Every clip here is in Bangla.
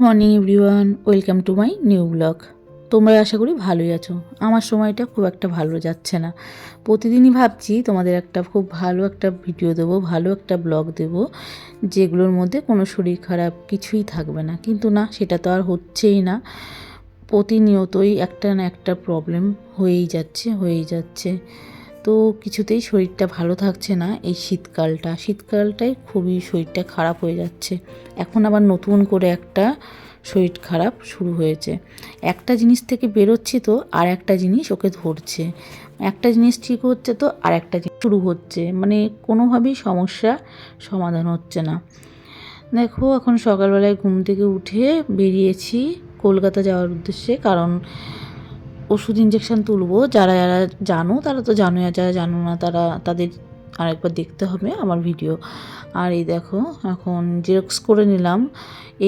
Morning everyone welcome to my new blog তোমরা আশা করি ভালোই আছো। আমার সময়টা খুব একটা ভালো যাচ্ছে না। প্রতিদিনই ভাবছি তোমাদের একটা খুব ভালো একটা ভিডিও দেবো, ভালো একটা ব্লগ দেব, যেগুলোর মধ্যে কোনো শরীর খারাপ কিছুই থাকবে না। কিন্তু না, সেটা তো আর হচ্ছেই না। প্রতিনিয়তই একটা না একটা প্রবলেম হয়েই যাচ্ছে হয়েই যাচ্ছে। তো কিছুতেই শরীরটা ভালো থাকছে না এই শীতকালটা। শীতকালটাই খুবই শরীরটা খারাপ হয়ে যাচ্ছে। এখন আবার নতুন করে একটা শরীর খারাপ শুরু হয়েছে। একটা জিনিস থেকে বেরোচ্ছি তো, আর একটা জিনিস ওকে ধরছে। একটা জিনিস ঠিক হচ্ছে তো, আর একটা জিনিস শুরু হচ্ছে। মানে কোনোভাবেই সমস্যা সমাধান হচ্ছে না। দেখো, এখন সকালবেলায় ঘুম থেকে উঠে বেরিয়েছি কলকাতা যাওয়ার উদ্দেশ্যে। কারণ ওষুধ ইঞ্জেকশন তুলবো যারা যারা জানো তারা তো জানোই যারা জানো না তারা তাদের আরেকবার দেখতে হবে আমার ভিডিও। আর এই দেখো, এখন জেরক্স করে নিলাম।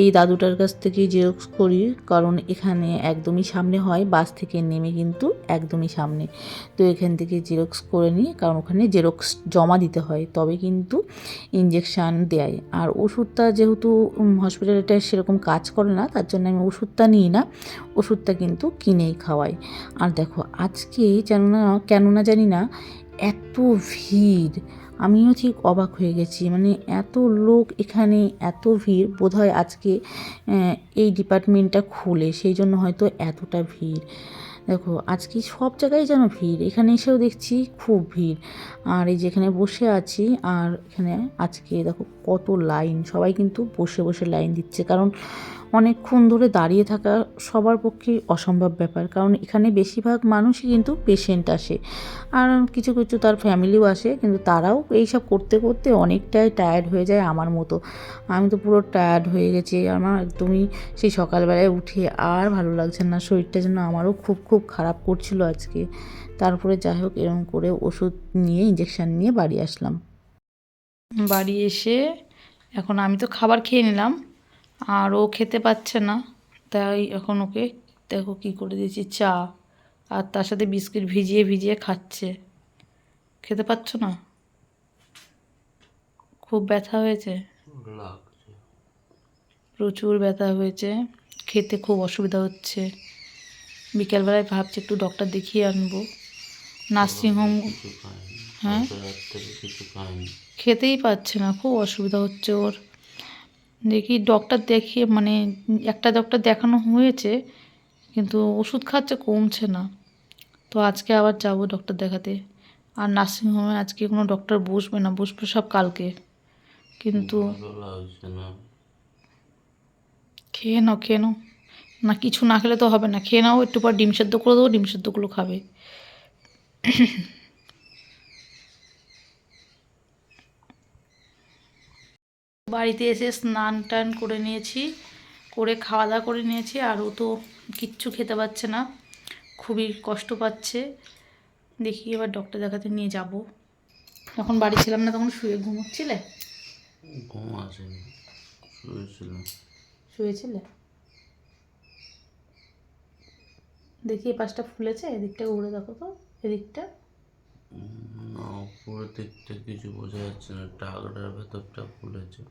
এই দাদুটার কাছ থেকেই জেরক্স করি, কারণ এখানে একদমই সামনে হয়, বাস থেকে নেমে কিন্তু একদমই সামনে। তো এখান থেকে জেরক্স করে নিই, কারণ ওখানে জেরক্স জমা দিতে হয়, তবে কিন্তু ইঞ্জেকশান দেয়। আর ওষুধটা যেহেতু হসপিটালটা সেরকম কাজ করে না, তার জন্য আমি ওষুধটা নিই না, ওষুধটা কিন্তু কিনেই খাওয়াই। আর দেখো, আজকে যেন না, কেন না জানি না এত ভিড়। আমিও ঠিক অবাক হয়ে গেছি। মানে এত লোক এখানে, এত ভিড়। বোধহয় আজকে এই ডিপার্টমেন্টটা খুলে। সেই জন্য হয়তো এতটা ভিড়। দেখো, আজকে সব জায়গায় যেন ভিড়। এখানে এসেও দেখছি খুব ভিড়। আর এই যেখানে বসে আছি, আর এখানে আজকে দেখো কত লাইন। সবাই কিন্তু বসে বসে লাইন দিচ্ছে। কারণ অনেকক্ষণ ধরে দাঁড়িয়ে থাকা সবার পক্ষে অসম্ভব ব্যাপার। কারণ এখানে বেশিরভাগ মানুষই কিন্তু পেশেন্ট আসে। আর কিছু কিছু তার ফ্যামিলিও আসে, কিন্তু তারাও এইসব করতে করতে অনেকটাই টায়ার্ড হয়ে যায় আমার মতো। আমি তো পুরো টায়ার্ড হয়ে গেছি। আমার একদমই সেই সকালবেলায় উঠে আর ভালো লাগছে না। শরীরটা যেন আমারও খুব খুব খারাপ করছিল আজকে। তারপরে যাই হোক, এরকম করে ওষুধ নিয়ে ইঞ্জেকশান নিয়ে বাড়ি আসলাম। বাড়ি এসে এখন আমি তো খাবার খেয়ে নিলাম। আর ও খেতে পাচ্ছে না তাই এখন ওকে দেখো কী করে দিয়েছি চা আর তার সাথে বিস্কিট ভিজিয়ে ভিজিয়ে খাচ্ছে। খেতে পাচ্ছ না? খুব ব্যথা হয়েছে? প্রচুর ব্যথা হয়েছে খেতে খুব অসুবিধা হচ্ছে। বিকেলবেলায় ভাবছি একটু ডক্টর দেখিয়ে আনব। নার্সিংহোম হ্যাঁ? খেতেই পাচ্ছে না খুব অসুবিধা হচ্ছে ওর। দেখি ডক্টর দেখিয়ে মানে একটা ডক্টর দেখানো হয়েছে কিন্তু ওষুধ খাচ্ছে কমছে না। তো আজকে আবার যাব ডক্টর দেখাতে। আর নার্সিংহোমে আজকে কোনো ডক্টর বসবে না বসবে সব কালকে। কিন্তু খেয়ে নাও খেয়ে নাও। না কিছু না খেলে তো হবে না। খেয়ে নাও একটু পর ডিম সেদ্ধ করে দেবো ডিম সেদ্ধগুলো খাবে। বাড়িতে এসে স্নান টান করে নিয়েছি করে খাওয়া দাওয়া করে নিয়েছি আর ও তো কিচ্ছু খেতে পাচ্ছে না খুবই কষ্ট পাচ্ছে। দেখি এবার ডক্টর দেখাতে নিয়ে যাব। যখন বাড়ি ছিলাম না তখন শুয়ে ঘুমোচ্ছিলে? শুয়েছিলে? দেখি এ পাশটা ফুলেছে এদিকটা ঘুরে দেখো তো এদিকটা। না উপরের দিকটা কিছু বোঝা যাচ্ছে না টাকটার ভেতরটা ফুলেছে।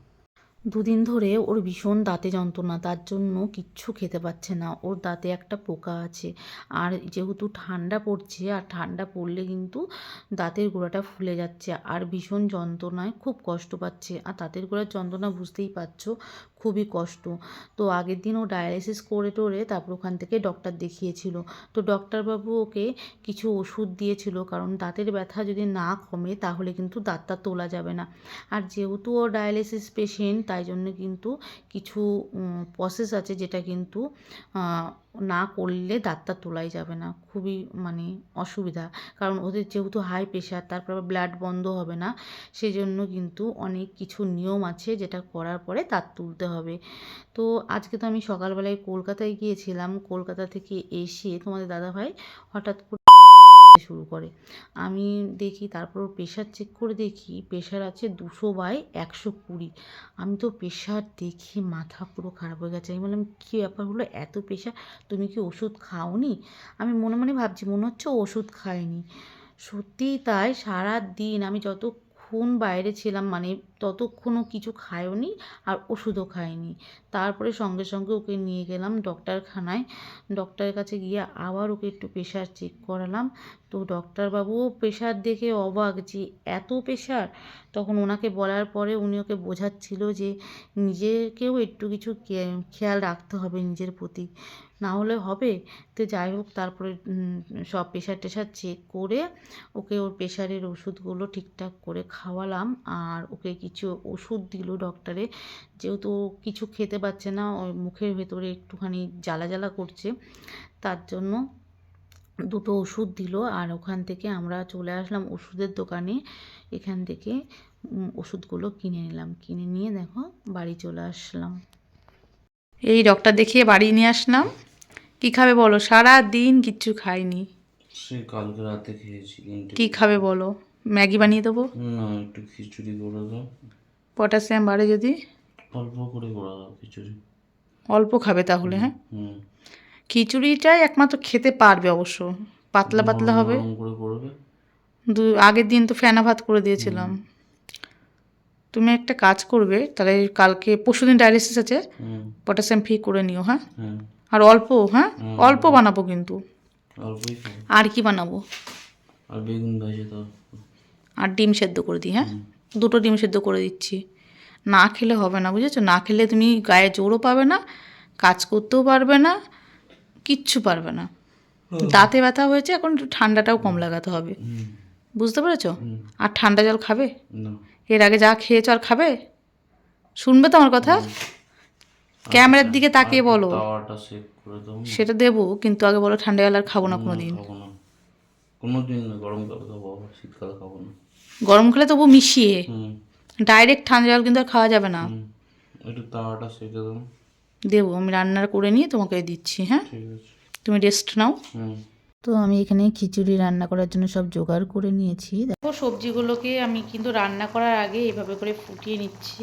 দুদিন ধরে ওর ভীষণ দাঁতে যন্ত্রণা, তার জন্য কিচ্ছু খেতে পাচ্ছে না। ওর দাঁতে একটা পোকা আছে। আর যেহেতু ঠান্ডা পড়ছে, আর ঠান্ডা পড়লে কিন্তু দাঁতের গোড়াটা ফুলে যাচ্ছে। আর ভীষণ যন্ত্রণায় খুব কষ্ট পাচ্ছে। আর দাঁতের গোড়ার যন্ত্রণা বুঝতেই পারছ খুবই কষ্ট। তো আগের দিন ও ডায়ালিসিস করে টোরে তারপর ওখান থেকে ডক্টর দেখিয়েছিল। তো ডক্টরবাবু ওকে কিছু ওষুধ দিয়েছিল, কারণ দাঁতের ব্যথা যদি না কমে তাহলে কিন্তু দাঁতটা তোলা যাবে না। আর যেহেতু ও ডায়ালিসিস পেশেন্ট তাই জন্য কিন্তু কিছু প্রসেস আছে যেটা কিন্তু না করলে দাঁতটা তোলাই যাবে না। খুবই মানে অসুবিধা। কারণ ওদের যেহেতু হাই প্রেশার তারপর ব্লাড বন্ধ হবে না সেই জন্য কিন্তু অনেক কিছু নিয়ম আছে যেটা করার পরে দাঁত তুলতে হবে। তো আজকে তো আমি সকালবেলায় কলকাতায় গিয়েছিলাম। কলকাতা থেকে এসে তোমাদের দাদাভাই হঠাৎ করে শুরু করে। আমি দেখি, তারপর প্রেশার চেক করে দেখি প্রেশার আছে দুশো বাই একশো কুড়ি। আমি তো প্রেশার দেখি মাথা পুরো খারাপ হয়ে গেছে। আমি বললাম, কী ব্যাপার হলো? এত প্রেশার তুমি কি ওষুধ খাওনি? আমি মনে মনে ভাবছি, মনে হচ্ছে ওষুধ খায়নি। সত্যিই তাই সারা দিন আমি যতক্ষণ অনেকক্ষণ বাইরে ছিলাম মানে ততক্ষণও কিছু খায়ওনি আর ওষুধও খায়নি। তারপরে সঙ্গে সঙ্গে ওকে নিয়ে গেলাম ডক্টরখানায়। ডক্টরের কাছে গিয়ে আবার ওকে একটু প্রেশার চেক করালাম। তো ডক্টরবাবুও প্রেশার দেখে অবাক যে এত প্রেশার তখন ওনাকে বলার পরে উনি ওকে বোঝাচ্ছিল যে নিজেকেও একটু কিছু খেয়াল রাখতে হবে নিজের প্রতি। না হলে হবে। তো যাই হোক, তারপরে সব প্রেশার টেশার চেক করে ওকে ওর প্রেশারের ওষুধগুলো ঠিকঠাক করে খাওয়ালাম। আর ওকে কিছু ওষুধ দিল ডক্টরে যেহেতু কিছু খেতে পারছে না মুখের ভেতরে একটুখানি জ্বালা জ্বালা করছে, তার জন্য দুটো ওষুধ দিল আর ওখান থেকে আমরা চলে আসলাম ওষুধের দোকানে। এখান থেকে ওষুধগুলো কিনে নিলাম। কিনে নিয়ে দেখো বাড়ি চলে আসলাম। এই ডক্টর দেখিয়ে বাড়ি নিয়ে আসলাম। কী খাবে বলো? সারা দিন কিচ্ছু খাইনি। সে কালকে রাতে খেয়েছি কী খাবে বলো? ম্যাগি বানিয়ে দেবো? না একটু খিচুড়ি করে দাও। পটাশিয়াম বাড়ে যদি? অল্প করে করে দাও খিচুড়ি। অল্প খাবে তাহলে হ্যাঁ? হুম। খিচুড়িটাই একমাত্র খেতে পারবে অবশ্য। পাতলা পাতলা হবে। দু আগের দিন তো ফেনা ভাত করে দিয়েছিলাম। তুমি একটা কাজ করবে তাহলে কালকে পরশু দিন ডায়ালিসিস আছে পটাশিয়াম ফি করে নিও হ্যাঁ? হ্যাঁ আর অল্প হ্যাঁ? অল্প বানাবো কিন্তু। আর কি বানাবো? আর বেগুন আর ডিম সেদ্ধ করে দিই হ্যাঁ? দুটো ডিম সেদ্ধ করে দিচ্ছি। না খেলে হবে না বুঝেছ? না খেলে তুমি গায়ে জোরও পাবে না কাজ করতেও পারবে না কিচ্ছু পারবে না। দাঁতে ব্যথা হয়েছে এখন ঠান্ডাটাও কম লাগাতে হবে। বুঝতে পেরেছ? আর ঠান্ডা জল খাবে? এর আগে যা খেয়েছো আর খাবে? শুনবে তো আমার কথা? ক্যামেরার দিকে তাকিয়ে বলো। সেটা দেবো কিন্তু আগে বলো ঠান্ডা জল আর খাব না কোনো দিন কোনো দিন না গরমকালে খাব শীতকালে খাব না। গরম খেলে তবু মিশিয়ে। ডাইরেক্ট ঠান্ডা জল কিন্তু আর খাওয়া যাবে না। একটু তাওয়াটা সেকে দাও। দেবো আমি রান্নার করে নিয়ে তোমাকে দিচ্ছি হ্যাঁ? তুমি রেস্ট নাও। তো আমি এখানে খিচুড়ি রান্না করার জন্য সব জোগাড় করে নিয়েছি। দেখো সবজিগুলোকে আমি কিন্তু রান্না করার আগে এভাবে করে ফুটিয়ে নিচ্ছি।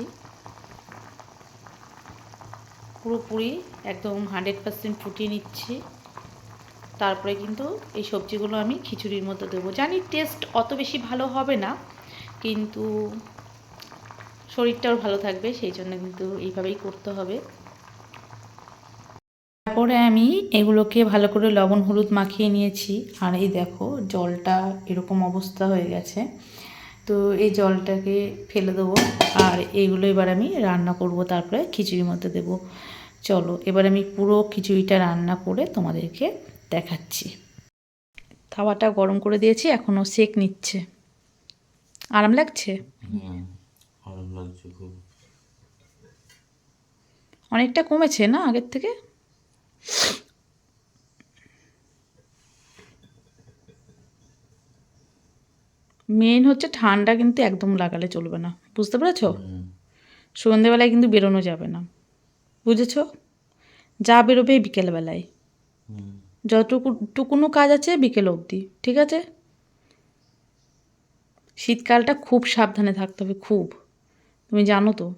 পুরোপুরি একদম হান্ড্রেড পার্সেন্ট ফুটিয়ে নিচ্ছি। তারপরে কিন্তু এই সবজিগুলো আমি খিচুড়ির মধ্যে দেবো। জানি টেস্ট অত বেশি ভালো হবে না কিন্তু শরীরটাও ভালো থাকবে সেই জন্য কিন্তু এইভাবেই করতে হবে। তারপরে আমি এগুলোকে ভালো করে লবণ হলুদ মাখিয়ে নিয়েছি। আর এই দেখো জলটা এরকম অবস্থা হয়ে গেছে। তো এই জলটাকে ফেলে দেবো। আর এইগুলো এবার আমি রান্না করব তারপরে খিচুড়ির মধ্যে দেবো। চলো এবার আমি পুরো খিচুড়িটা রান্না করে তোমাদেরকে দেখাচ্ছি। তাওয়াটা গরম করে দিয়েছি এখনও সেক নিচ্ছে। আরাম লাগছে? আরাম লাগছে খুব। অনেকটা কমেছে না আগের থেকে? মেন হচ্ছে ঠান্ডা কিন্তু একদম লাগালে চলবে না। বুঝতে পেরেছ? হুম সন্ধ্যেবেলায় কিন্তু বেরোনো যাবে না। বুঝেছ? যা বেরোবে বিকেলবেলায়। যতটুকু টুকুনো কাজ আছে বিকেল অবধি, ঠিক আছে? শীতকালটা খুব সাবধানে থাকতে হবে, খুব। তুমি জানো তো?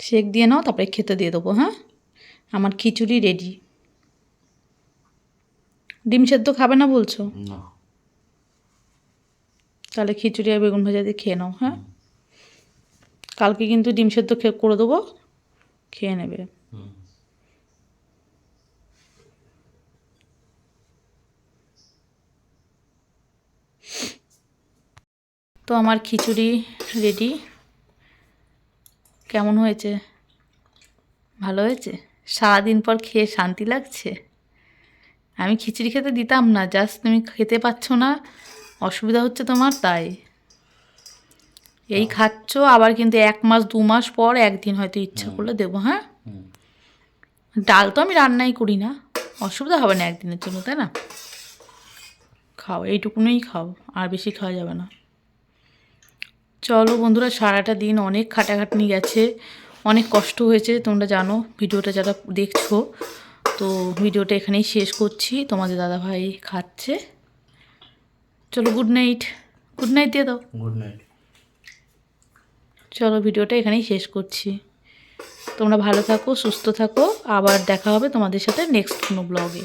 শেক দিয়ে নাও তারপরে খেতে দিয়ে দেবো হ্যাঁ? আমার খিচুড়ি রেডি ডিম সেদ্ধ খাবে না বলছো? তাহলে খিচুড়ি আর বেগুন ভাজা দিয়ে খেয়ে নাও হ্যাঁ? কালকে কিন্তু ডিম সেদ্ধ খেয়ে করে দেবো খেয়ে নেবে। তো আমার খিচুড়ি রেডি কেমন হয়েছে? ভালো হয়েছে? সারাদিন পর খেয়ে শান্তি লাগছে? আমি খিচুড়ি খেতে দিতাম না জাস্ট তুমি খেতে পাচ্ছ না অসুবিধা হচ্ছে তোমার তাই। এই খাচ্ছ আবার কিন্তু এক মাস দু মাস পর একদিন হয়তো ইচ্ছা করলে দেবো হ্যাঁ? ডাল তো আমি রান্নাই করি না অসুবিধা হবে না একদিনের জন্য তাই না? খাও এইটুকুনই খাও আর বেশি খাওয়া যাবে না। চলো বন্ধুরা সারাটা দিন অনেক খাটাখাটনি গেছে অনেক কষ্ট হয়েছে তোমরা জানো ভিডিওটা যারা দেখছ। তো ভিডিওটা এখানেই শেষ করছি তোমাদের দাদাভাই খাচ্ছে। চলো গুড নাইট গুড নাইট দিয়ে দাও। গুড নাইট চলো ভিডিওটা এখানেই শেষ করছি। তোমরা ভালো থাকো সুস্থ থাকো আবার দেখা হবে তোমাদের সাথে নেক্সট কোনো ব্লগে